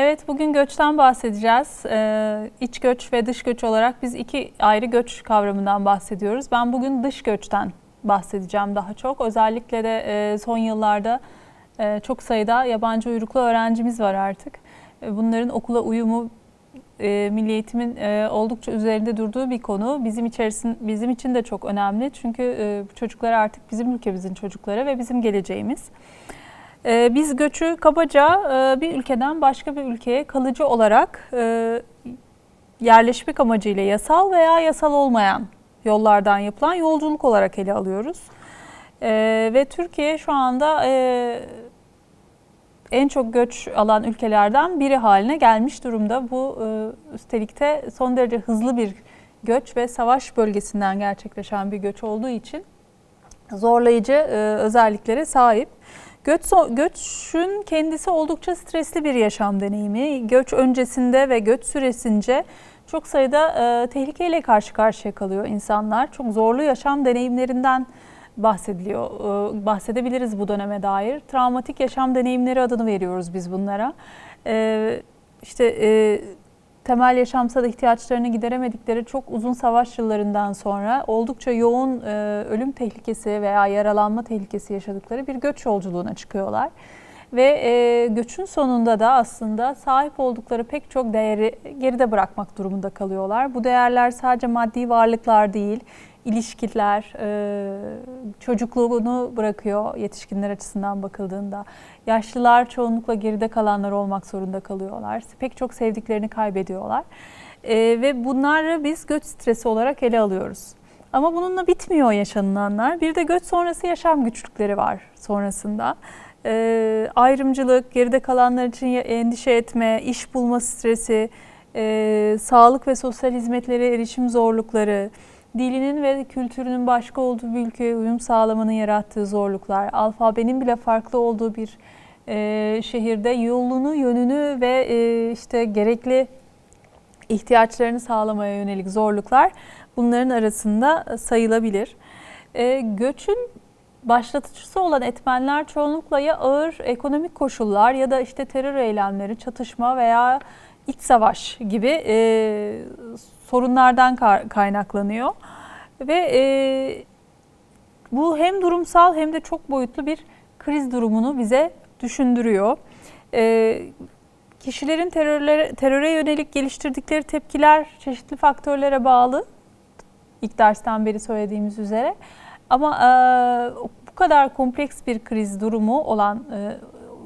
Evet, bugün göçten bahsedeceğiz. Ee, iç göç ve dış göç olarak biz iki ayrı göç kavramından bahsediyoruz. Ben bugün dış göçten bahsedeceğim daha çok. Özellikle de e, son yıllarda e, çok sayıda yabancı uyruklu öğrencimiz var artık. E, bunların okula uyumu e, milli eğitimin e, oldukça üzerinde durduğu bir konu. Bizim içerisin bizim için de çok önemli. Çünkü e, bu çocuklar artık bizim ülkemizin çocukları ve bizim geleceğimiz. E, biz göçü kabaca e, bir ülkeden başka bir ülkeye kalıcı olarak e, yerleşmek amacıyla yasal veya yasal olmayan yollardan yapılan yolculuk olarak ele alıyoruz. E, ve Türkiye şu anda e, en çok göç alan ülkelerden biri haline gelmiş durumda. Bu üstelik de son derece hızlı bir göç ve savaş bölgesinden gerçekleşen bir göç olduğu için zorlayıcı özelliklere sahip. Göç, göçün kendisi oldukça stresli bir yaşam deneyimi. Göç öncesinde ve göç süresince çok sayıda e, tehlikeyle karşı karşıya kalıyor insanlar. Çok zorlu yaşam deneyimlerinden bahsediliyor. E, bahsedebiliriz bu döneme dair. Travmatik yaşam deneyimleri adını veriyoruz biz bunlara. E, işte e, temel yaşamsal ihtiyaçlarını gideremedikleri çok uzun savaş yıllarından sonra oldukça yoğun e, ölüm tehlikesi veya yaralanma tehlikesi yaşadıkları bir göç yolculuğuna çıkıyorlar. Ve e, göçün sonunda da aslında sahip oldukları pek çok değeri geride bırakmak durumunda kalıyorlar. Bu değerler sadece maddi varlıklar değil, ilişkiler, e, çocukluğunu bırakıyor yetişkinler açısından bakıldığında. Yaşlılar çoğunlukla geride kalanlar olmak zorunda kalıyorlar. Pek çok sevdiklerini kaybediyorlar. E, ve bunları biz göç stresi olarak ele alıyoruz. Ama bununla bitmiyor yaşanılanlar. Bir de göç sonrası yaşam güçlükleri var sonrasında. E, ayrımcılık, geride kalanlar için endişe etme, iş bulma stresi, e, sağlık ve sosyal hizmetlere erişim zorlukları, dilinin ve kültürünün başka olduğu bir ülkeye uyum sağlamanın yarattığı zorluklar, alfabenin bile farklı olduğu bir e, şehirde yolunu, yönünü ve e, işte gerekli ihtiyaçlarını sağlamaya yönelik zorluklar bunların arasında sayılabilir. E, göçün başlatıcısı olan etmenler çoğunlukla ya ağır ekonomik koşullar ya da işte terör eylemleri, çatışma veya iç savaş gibi e, sorunlardan kaynaklanıyor. Ve e, bu hem durumsal hem de çok boyutlu bir kriz durumunu bize düşündürüyor. E, kişilerin terörlere, teröre yönelik geliştirdikleri tepkiler çeşitli faktörlere bağlı. İlk dersten beri söylediğimiz üzere. Ama e, bu kadar kompleks bir kriz durumu olan e,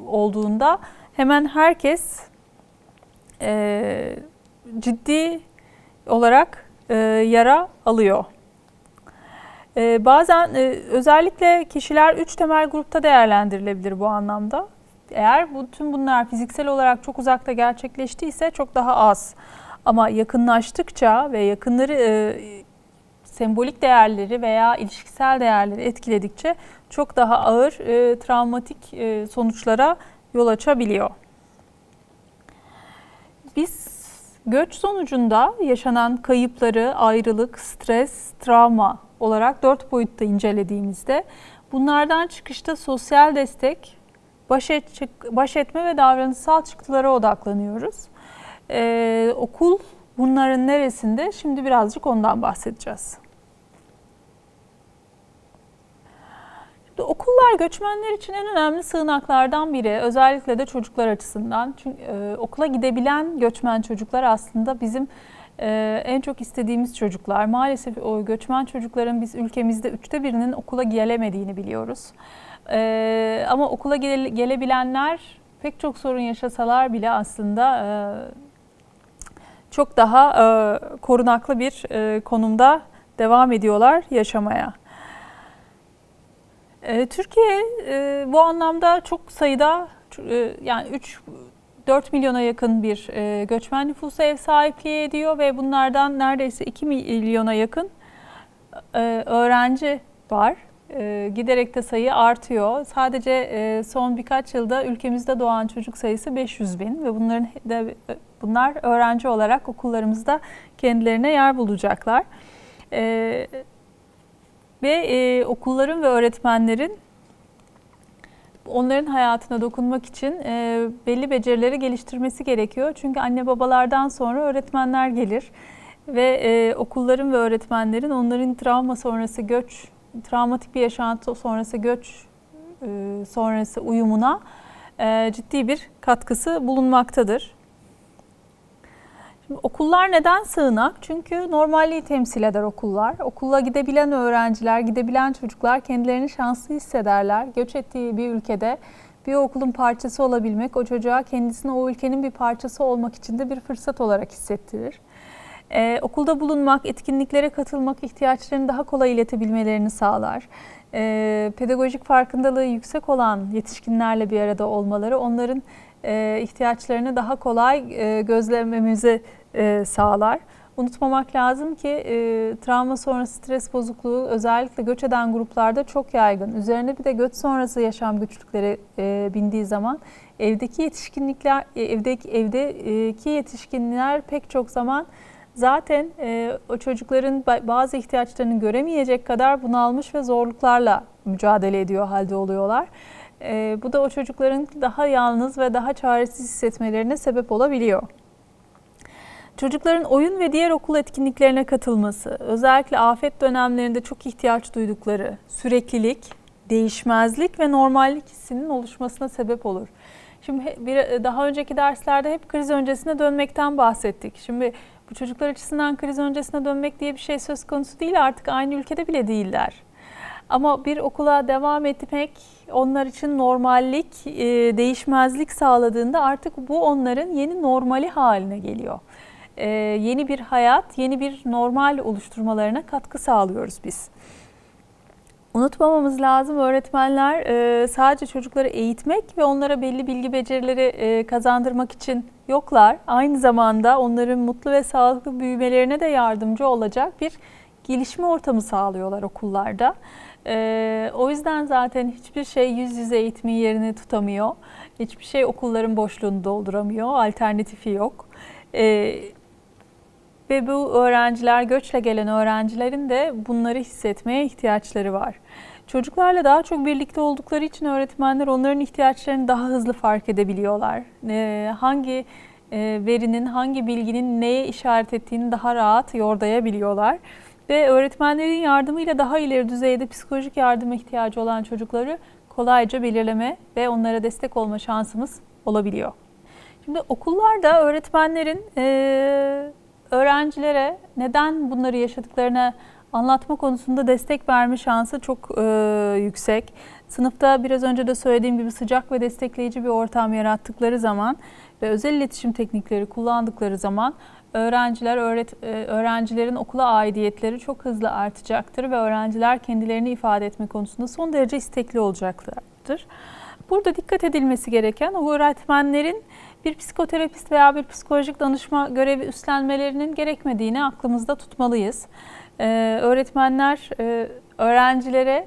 olduğunda hemen herkes e, ciddi olarak e, yara alıyor. E, bazen e, özellikle kişiler üç temel grupta değerlendirilebilir bu anlamda. Eğer bu tüm bunlar fiziksel olarak çok uzakta gerçekleştiyse çok daha az. Ama yakınlaştıkça ve yakınları e, sembolik değerleri veya ilişkisel değerleri etkiledikçe çok daha ağır e, travmatik e, sonuçlara yol açabiliyor. Biz göç sonucunda yaşanan kayıpları, ayrılık, stres, travma olarak dört boyutta incelediğimizde bunlardan çıkışta sosyal destek, baş, et, baş etme ve davranışsal çıktılara odaklanıyoruz. Ee, okul bunların neresinde? Şimdi birazcık ondan bahsedeceğiz. Okullar göçmenler için en önemli sığınaklardan biri. Özellikle de çocuklar açısından. Çünkü e, okula gidebilen göçmen çocuklar aslında bizim e, en çok istediğimiz çocuklar. Maalesef o göçmen çocukların biz ülkemizde üçte birinin okula gelemediğini biliyoruz. E, ama okula gele, gelebilenler pek çok sorun yaşasalar bile aslında e, çok daha e, korunaklı bir e, konumda devam ediyorlar yaşamaya. E, Türkiye e, bu anlamda çok sayıda e, yani 3 4 milyona yakın bir e, göçmen nüfusa ev sahipliği ediyor ve bunlardan neredeyse 2 milyona yakın öğrenci var. Giderek de sayı artıyor. Sadece son birkaç yılda ülkemizde doğan çocuk sayısı 500 bin ve bunların de bunlar öğrenci olarak okullarımızda kendilerine yer bulacaklar. Ve e, okulların ve öğretmenlerin onların hayatına dokunmak için e, belli becerileri geliştirmesi gerekiyor. Çünkü anne babalardan sonra öğretmenler gelir ve e, okulların ve öğretmenlerin onların travma sonrası göç, travmatik bir yaşantı sonrası göç e, sonrası uyumuna e, ciddi bir katkısı bulunmaktadır. Okullar neden sığınak? Çünkü normalliği temsil eder okullar. Okula gidebilen öğrenciler, gidebilen çocuklar kendilerini şanslı hissederler. Göç ettiği bir ülkede bir okulun parçası olabilmek o çocuğa kendisini o ülkenin bir parçası olmak için de bir fırsat olarak hissettirir. Ee, okulda bulunmak, etkinliklere katılmak ihtiyaçlarını daha kolay iletebilmelerini sağlar. Ee, pedagojik farkındalığı yüksek olan yetişkinlerle bir arada olmaları onların e, ihtiyaçlarını daha kolay e, gözlememizi e, sağlar. Unutmamak lazım ki e, travma sonrası stres bozukluğu özellikle göç eden gruplarda çok yaygın. Üzerine bir de göç sonrası yaşam güçlükleri e, bindiği zaman evdeki yetişkinlikler, e, evdeki evdeki yetişkinler pek çok zaman zaten e, o çocukların bazı ihtiyaçlarını göremeyecek kadar bunalmış ve zorluklarla mücadele ediyor halde oluyorlar. E, bu da o çocukların daha yalnız ve daha çaresiz hissetmelerine sebep olabiliyor. Çocukların oyun ve diğer okul etkinliklerine katılması, özellikle afet dönemlerinde çok ihtiyaç duydukları süreklilik, değişmezlik ve normallik hissinin oluşmasına sebep olur. Şimdi bir, daha önceki derslerde hep kriz öncesine dönmekten bahsettik. Şimdi bu çocuklar açısından kriz öncesine dönmek diye bir şey söz konusu değil artık aynı ülkede bile değiller. Ama bir okula devam etmek onlar için normallik, e, değişmezlik sağladığında artık bu onların yeni normali haline geliyor. E, yeni bir hayat, yeni bir normal oluşturmalarına katkı sağlıyoruz biz. Unutmamamız lazım öğretmenler e, sadece çocukları eğitmek ve onlara belli bilgi becerileri kazandırmak için yoklar. Aynı zamanda onların mutlu ve sağlıklı büyümelerine de yardımcı olacak bir gelişme ortamı sağlıyorlar okullarda. Ee, o yüzden zaten hiçbir şey yüz yüze eğitimin yerini tutamıyor. Hiçbir şey okulların boşluğunu dolduramıyor. Alternatifi yok. Ee, ve bu öğrenciler, göçle gelen öğrencilerin de bunları hissetmeye ihtiyaçları var. Çocuklarla daha çok birlikte oldukları için öğretmenler onların ihtiyaçlarını daha hızlı fark edebiliyorlar. Ee, hangi e, verinin, hangi bilginin neye işaret ettiğini daha rahat yordayabiliyorlar ve öğretmenlerin yardımıyla daha ileri düzeyde psikolojik yardıma ihtiyacı olan çocukları kolayca belirleme ve onlara destek olma şansımız olabiliyor. Şimdi okullarda öğretmenlerin e, öğrencilere neden bunları yaşadıklarını anlatma konusunda destek verme şansı çok e, yüksek. Sınıfta biraz önce de söylediğim gibi sıcak ve destekleyici bir ortam yarattıkları zaman ve özel iletişim teknikleri kullandıkları zaman öğrenciler öğret, e, öğrencilerin okula aidiyetleri çok hızlı artacaktır ve öğrenciler kendilerini ifade etme konusunda son derece istekli olacaklardır. Burada dikkat edilmesi gereken öğretmenlerin bir psikoterapist veya bir psikolojik danışma görevi üstlenmelerinin gerekmediğini aklımızda tutmalıyız. Ee, öğretmenler e, öğrencilere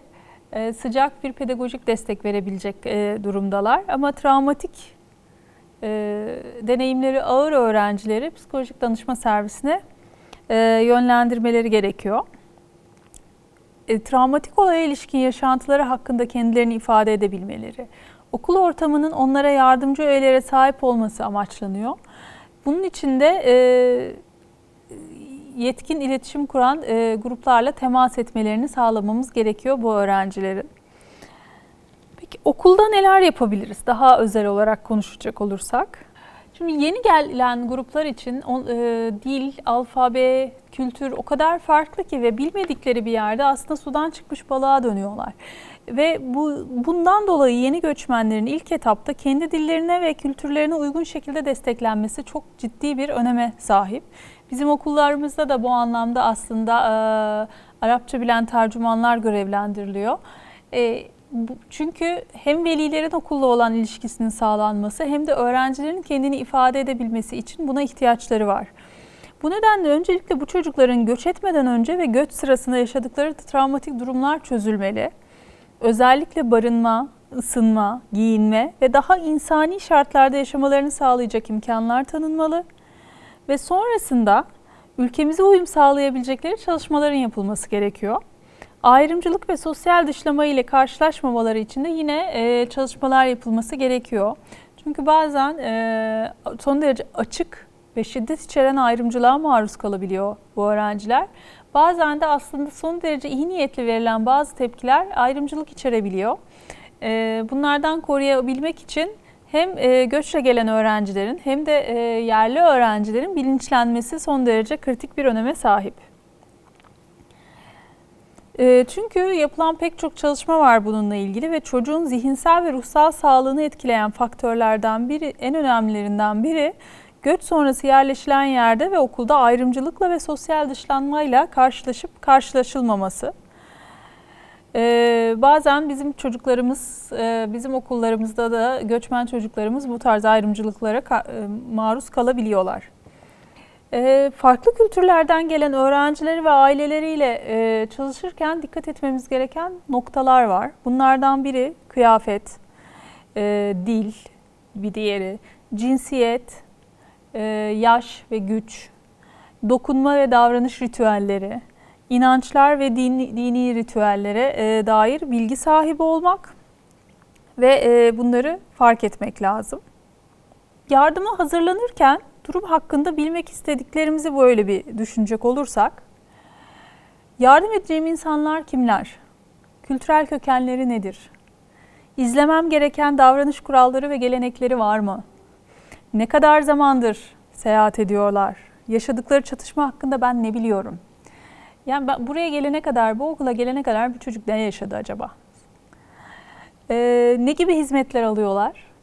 e, sıcak bir pedagojik destek verebilecek e, durumdalar ama travmatik e, deneyimleri ağır öğrencileri psikolojik danışma servisine e, yönlendirmeleri gerekiyor. E, travmatik olaya ilişkin yaşantıları hakkında kendilerini ifade edebilmeleri, okul ortamının onlara yardımcı öğelere sahip olması amaçlanıyor. Bunun için de e, yetkin iletişim kuran e, gruplarla temas etmelerini sağlamamız gerekiyor bu öğrencilerin. Peki okulda neler yapabiliriz? Daha özel olarak konuşacak olursak. Şimdi yeni gelen gruplar için e, dil, alfabe, kültür o kadar farklı ki ve bilmedikleri bir yerde aslında sudan çıkmış balığa dönüyorlar. Ve bu bundan dolayı yeni göçmenlerin ilk etapta kendi dillerine ve kültürlerine uygun şekilde desteklenmesi çok ciddi bir öneme sahip. Bizim okullarımızda da bu anlamda aslında e, Arapça bilen tercümanlar görevlendiriliyor. E, çünkü hem velilerin okulla olan ilişkisinin sağlanması hem de öğrencilerin kendini ifade edebilmesi için buna ihtiyaçları var. Bu nedenle öncelikle bu çocukların göç etmeden önce ve göç sırasında yaşadıkları travmatik durumlar çözülmeli. Özellikle barınma, ısınma, giyinme ve daha insani şartlarda yaşamalarını sağlayacak imkanlar tanınmalı. Ve sonrasında ülkemize uyum sağlayabilecekleri çalışmaların yapılması gerekiyor. Ayrımcılık ve sosyal dışlama ile karşılaşmamaları için de yine e, çalışmalar yapılması gerekiyor. Çünkü bazen e, son derece açık ve şiddet içeren ayrımcılığa maruz kalabiliyor bu öğrenciler. Bazen de aslında son derece iyi niyetli verilen bazı tepkiler ayrımcılık içerebiliyor. E, bunlardan koruyabilmek için hem e, göçle gelen öğrencilerin hem de e, yerli öğrencilerin bilinçlenmesi son derece kritik bir öneme sahip. E, çünkü yapılan pek çok çalışma var bununla ilgili ve çocuğun zihinsel ve ruhsal sağlığını etkileyen faktörlerden biri, en önemlilerinden biri göç sonrası yerleşilen yerde ve okulda ayrımcılıkla ve sosyal dışlanmayla karşılaşıp karşılaşılmaması. Ee, bazen bizim çocuklarımız, e, bizim okullarımızda da göçmen çocuklarımız bu tarz ayrımcılıklara e, maruz kalabiliyorlar. Ee, farklı kültürlerden gelen öğrencileri ve aileleriyle e, çalışırken dikkat etmemiz gereken noktalar var. Bunlardan biri kıyafet, e, dil, bir diğeri cinsiyet, e, yaş ve güç, dokunma ve davranış ritüelleri, inançlar ve dini, dini ritüellere dair bilgi sahibi olmak ve bunları fark etmek lazım. Yardıma hazırlanırken durum hakkında bilmek istediklerimizi böyle bir düşünecek olursak, yardım edeceğim insanlar kimler? Kültürel kökenleri nedir? İzlemem gereken davranış kuralları ve gelenekleri var mı? Ne kadar zamandır seyahat ediyorlar? Yaşadıkları çatışma hakkında ben ne biliyorum? Yani ben buraya gelene kadar, bu okula gelene kadar bu çocuk ne yaşadı acaba? Ee, ne gibi hizmetler alıyorlar?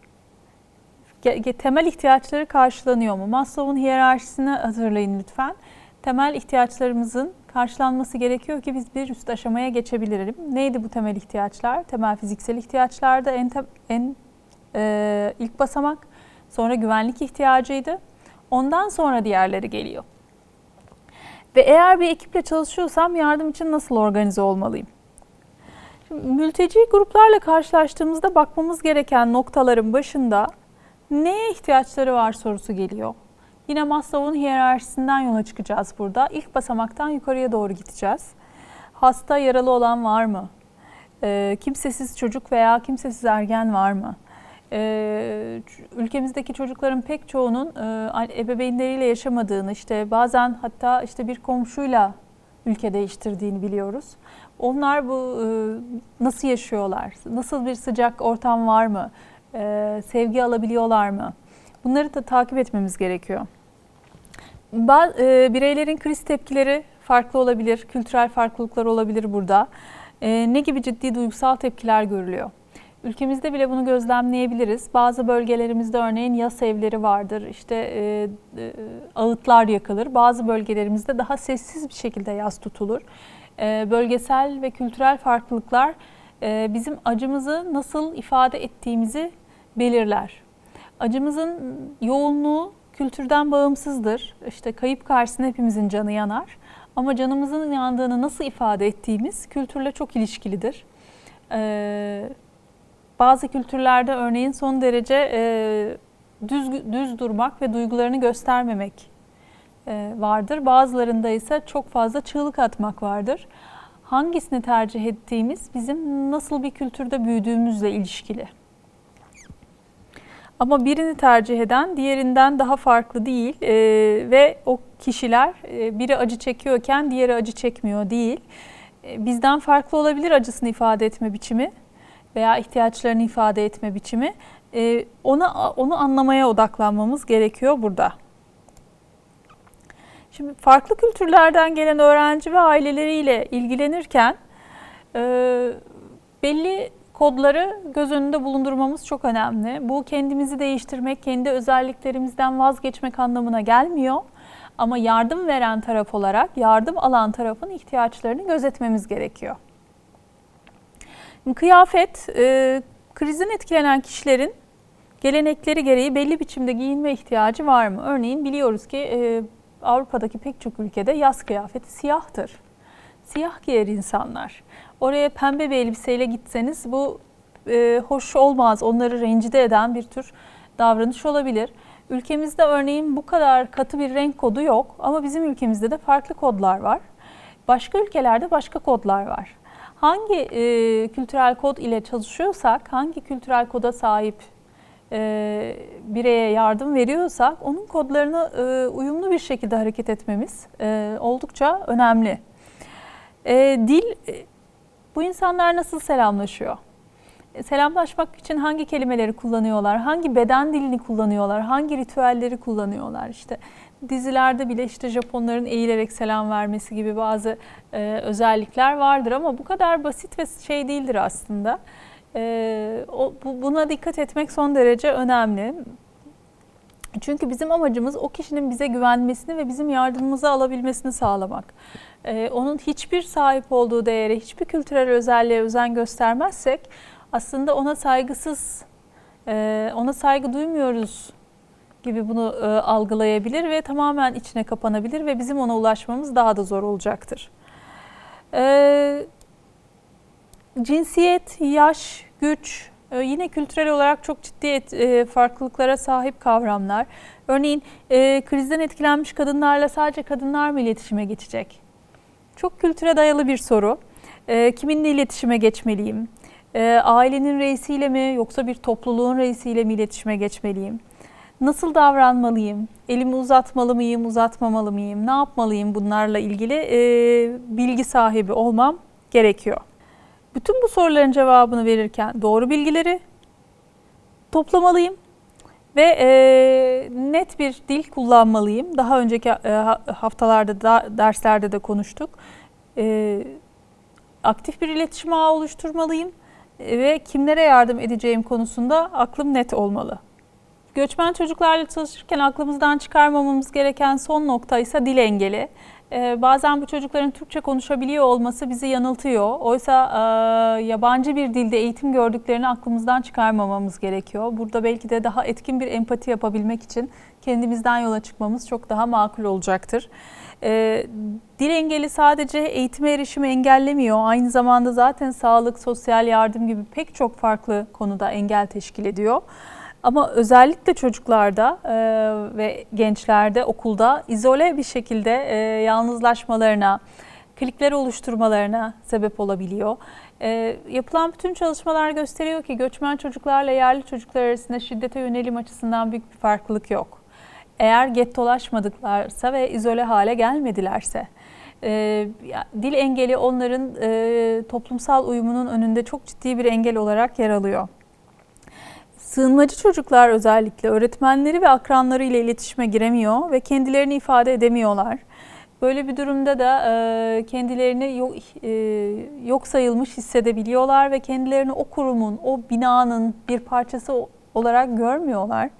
Temel ihtiyaçları karşılanıyor mu? Maslow'un hiyerarşisini hatırlayın lütfen. Temel ihtiyaçlarımızın karşılanması gerekiyor ki biz bir üst aşamaya geçebilelim. Neydi bu temel ihtiyaçlar? Temel fiziksel ihtiyaçlarda en, en e, ilk basamak. Sonra güvenlik ihtiyacıydı. Ondan sonra diğerleri geliyor. Ve eğer bir ekiple çalışıyorsam yardım için nasıl organize olmalıyım? Şimdi, mülteci gruplarla karşılaştığımızda bakmamız gereken noktaların başında neye ihtiyaçları var sorusu geliyor. Yine Maslow'un hiyerarşisinden yola çıkacağız burada. İlk basamaktan yukarıya doğru gideceğiz. Hasta, yaralı olan var mı? E, kimsesiz çocuk veya kimsesiz ergen var mı? Ee, ülkemizdeki çocukların pek çoğunun e, ebeveynleriyle yaşamadığını işte bazen hatta işte bir komşuyla ülke değiştirdiğini biliyoruz. Onlar bu e, nasıl yaşıyorlar? Nasıl bir sıcak ortam var mı? E, sevgi alabiliyorlar mı? Bunları da takip etmemiz gerekiyor. Bireylerin kriz tepkileri farklı olabilir, kültürel farklılıklar olabilir burada. Ne gibi ciddi duygusal tepkiler görülüyor? Ülkemizde bile bunu gözlemleyebiliriz. Bazı bölgelerimizde örneğin yas evleri vardır, işte e, e, ağıtlar yakılır. Bazı bölgelerimizde daha sessiz bir şekilde yas tutulur. E, bölgesel ve kültürel farklılıklar e, bizim acımızı nasıl ifade ettiğimizi belirler. Acımızın yoğunluğu kültürden bağımsızdır. İşte kayıp karşısında hepimizin canı yanar. Ama canımızın yandığını nasıl ifade ettiğimiz kültürle çok ilişkilidir. Ee, bazı kültürlerde örneğin son derece e, düz, düz durmak ve duygularını göstermemek e, vardır. Bazılarında ise çok fazla çığlık atmak vardır. Hangisini tercih ettiğimiz bizim nasıl bir kültürde büyüdüğümüzle ilişkili. Ama birini tercih eden diğerinden daha farklı değil e, ve o kişiler e, biri acı çekiyorken diğeri acı çekmiyor değil. E, bizden farklı olabilir acısını ifade etme biçimi veya ihtiyaçlarını ifade etme biçimi e, ona onu anlamaya odaklanmamız gerekiyor burada. Şimdi farklı kültürlerden gelen öğrenci ve aileleriyle ilgilenirken e, belli kodları göz önünde bulundurmamız çok önemli. Bu kendimizi değiştirmek, kendi özelliklerimizden vazgeçmek anlamına gelmiyor. Ama yardım veren taraf olarak yardım alan tarafın ihtiyaçlarını gözetmemiz gerekiyor. Kıyafet, e, krizin etkilenen kişilerin gelenekleri gereği belli biçimde giyinme ihtiyacı var mı? Örneğin biliyoruz ki e, Avrupa'daki pek çok ülkede yaz kıyafeti siyahtır. Siyah giyer insanlar. Oraya pembe bir elbiseyle gitseniz bu e, hoş olmaz. Onları rencide eden bir tür davranış olabilir. Ülkemizde örneğin bu kadar katı bir renk kodu yok ama bizim ülkemizde de farklı kodlar var. Başka ülkelerde başka kodlar var. hangi e, kültürel kod ile çalışıyorsak, hangi kültürel koda sahip e, bireye yardım veriyorsak onun kodlarına e, uyumlu bir şekilde hareket etmemiz e, oldukça önemli. E, dil, bu insanlar nasıl selamlaşıyor? E, Selamlaşmak için hangi kelimeleri kullanıyorlar, hangi beden dilini kullanıyorlar, hangi ritüelleri kullanıyorlar? İşte dizilerde bile işte Japonların eğilerek selam vermesi gibi bazı e, özellikler vardır ama bu kadar basit ve şey değildir aslında. E, o, bu, buna dikkat etmek son derece önemli. Çünkü bizim amacımız o kişinin bize güvenmesini ve bizim yardımımızı alabilmesini sağlamak. Ee, onun hiçbir sahip olduğu değere, hiçbir kültürel özelliğe özen göstermezsek aslında ona saygısız, e, ona saygı duymuyoruz gibi bunu e, algılayabilir ve tamamen içine kapanabilir ve bizim ona ulaşmamız daha da zor olacaktır. Ee, cinsiyet, yaş, güç, e, yine kültürel olarak çok ciddi farklılıklara sahip kavramlar. Örneğin krizden etkilenmiş kadınlarla sadece kadınlar mı iletişime geçecek? Çok kültüre dayalı bir soru. E, kiminle iletişime geçmeliyim? E, ailenin reisiyle mi yoksa bir topluluğun reisiyle mi iletişime geçmeliyim? Nasıl davranmalıyım? Elimi uzatmalı mıyım, uzatmamalı mıyım? Ne yapmalıyım bunlarla ilgili e, bilgi sahibi olmam gerekiyor. Bütün bu soruların cevabını verirken doğru bilgileri toplamalıyım ve e, net bir dil kullanmalıyım. Daha önceki e, ha- haftalarda da derslerde de konuştuk. E, aktif bir iletişim ağı oluşturmalıyım e, ve kimlere yardım edeceğim konusunda aklım net olmalı. Göçmen çocuklarla çalışırken aklımızdan çıkarmamamız gereken son nokta ise dil engeli. Ee, bazen bu çocukların Türkçe konuşabiliyor olması bizi yanıltıyor. Oysa e, yabancı bir dilde eğitim gördüklerini aklımızdan çıkarmamamız gerekiyor. Burada belki de daha etkin bir empati yapabilmek için kendimizden yola çıkmamız çok daha makul olacaktır. Ee, dil engeli sadece eğitime erişimi engellemiyor. Aynı zamanda zaten sağlık, sosyal yardım gibi pek çok farklı konuda engel teşkil ediyor. Ama özellikle çocuklarda e, ve gençlerde okulda izole bir şekilde e, yalnızlaşmalarına, klikler oluşturmalarına sebep olabiliyor. E, yapılan bütün çalışmalar gösteriyor ki göçmen çocuklarla yerli çocuklar arasında şiddete yönelim açısından büyük bir farklılık yok. Eğer gettolaşmadıklarsa ve izole hale gelmedilerse. E, dil engeli onların e, toplumsal uyumunun önünde çok ciddi bir engel olarak yer alıyor. Sığınmacı çocuklar özellikle öğretmenleri ve akranları ile iletişime giremiyor ve kendilerini ifade edemiyorlar. Böyle bir durumda da e, kendilerini yok, e, yok sayılmış hissedebiliyorlar ve kendilerini o kurumun, o binanın bir parçası olarak görmüyorlar.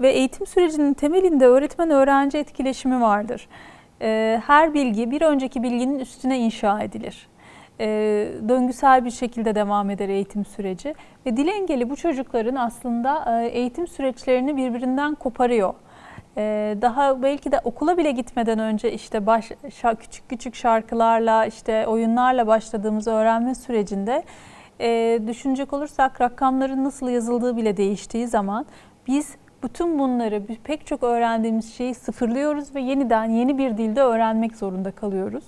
Ve eğitim sürecinin temelinde öğretmen-öğrenci etkileşimi vardır. E, her bilgi bir önceki bilginin üstüne inşa edilir e, döngüsel bir şekilde devam eder eğitim süreci. Ve dil engeli bu çocukların aslında e, eğitim süreçlerini birbirinden koparıyor. E, daha belki de okula bile gitmeden önce işte baş, şa- küçük küçük şarkılarla, işte oyunlarla başladığımız öğrenme sürecinde e, düşünecek olursak rakamların nasıl yazıldığı bile değiştiği zaman biz bütün bunları pek çok öğrendiğimiz şeyi sıfırlıyoruz ve yeniden yeni bir dilde öğrenmek zorunda kalıyoruz.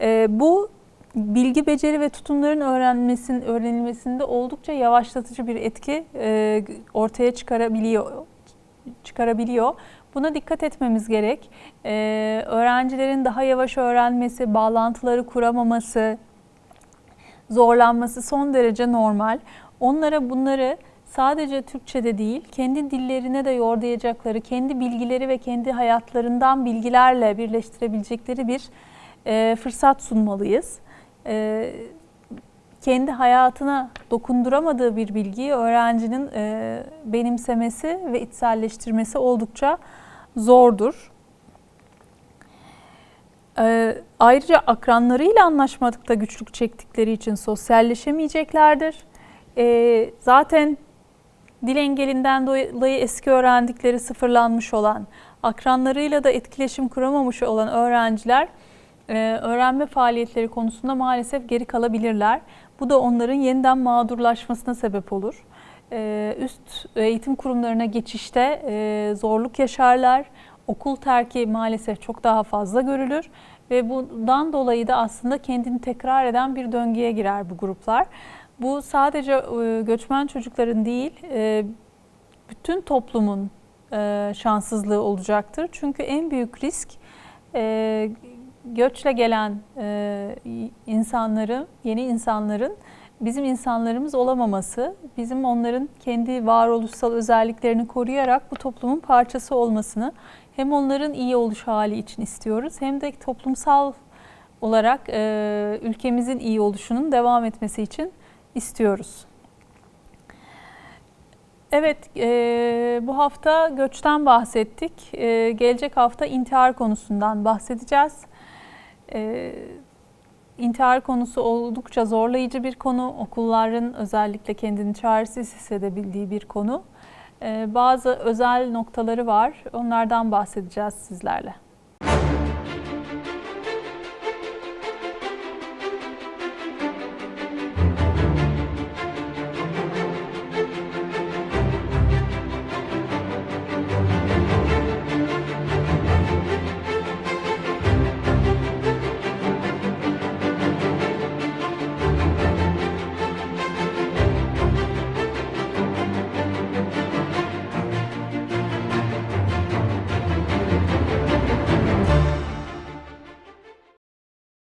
E, bu bilgi, beceri ve tutumların öğrenmesinin öğrenilmesinde oldukça yavaşlatıcı bir etki e, ortaya çıkarabiliyor. Çıkarabiliyor. Buna dikkat etmemiz gerek. E, öğrencilerin daha yavaş öğrenmesi, bağlantıları kuramaması, zorlanması son derece normal. Onlara bunları sadece Türkçe'de değil, kendi dillerine de yordayacakları, kendi bilgileri ve kendi hayatlarından bilgilerle birleştirebilecekleri bir e, fırsat sunmalıyız e, kendi hayatına dokunduramadığı bir bilgiyi öğrencinin e, benimsemesi ve içselleştirmesi oldukça zordur. E, ayrıca akranlarıyla anlaşmadıkta güçlük çektikleri için sosyalleşemeyeceklerdir. E, zaten dil engelinden dolayı eski öğrendikleri sıfırlanmış olan, akranlarıyla da etkileşim kuramamış olan öğrenciler e, öğrenme faaliyetleri konusunda maalesef geri kalabilirler. Bu da onların yeniden mağdurlaşmasına sebep olur. E, üst eğitim kurumlarına geçişte e, zorluk yaşarlar. Okul terki maalesef çok daha fazla görülür ve bundan dolayı da aslında kendini tekrar eden bir döngüye girer bu gruplar. Bu sadece e, göçmen çocukların değil, e, bütün toplumun e, şanssızlığı olacaktır. Çünkü en büyük risk göçle gelen e, insanların, yeni insanların bizim insanlarımız olamaması, bizim onların kendi varoluşsal özelliklerini koruyarak bu toplumun parçası olmasını hem onların iyi oluş hali için istiyoruz hem de toplumsal olarak e, ülkemizin iyi oluşunun devam etmesi için istiyoruz. Evet, e, bu hafta göçten bahsettik. E, gelecek hafta intihar konusundan bahsedeceğiz. E, intihar konusu oldukça zorlayıcı bir konu. Okulların özellikle kendini çaresiz hissedebildiği bir konu. E, bazı özel noktaları var. Onlardan bahsedeceğiz sizlerle.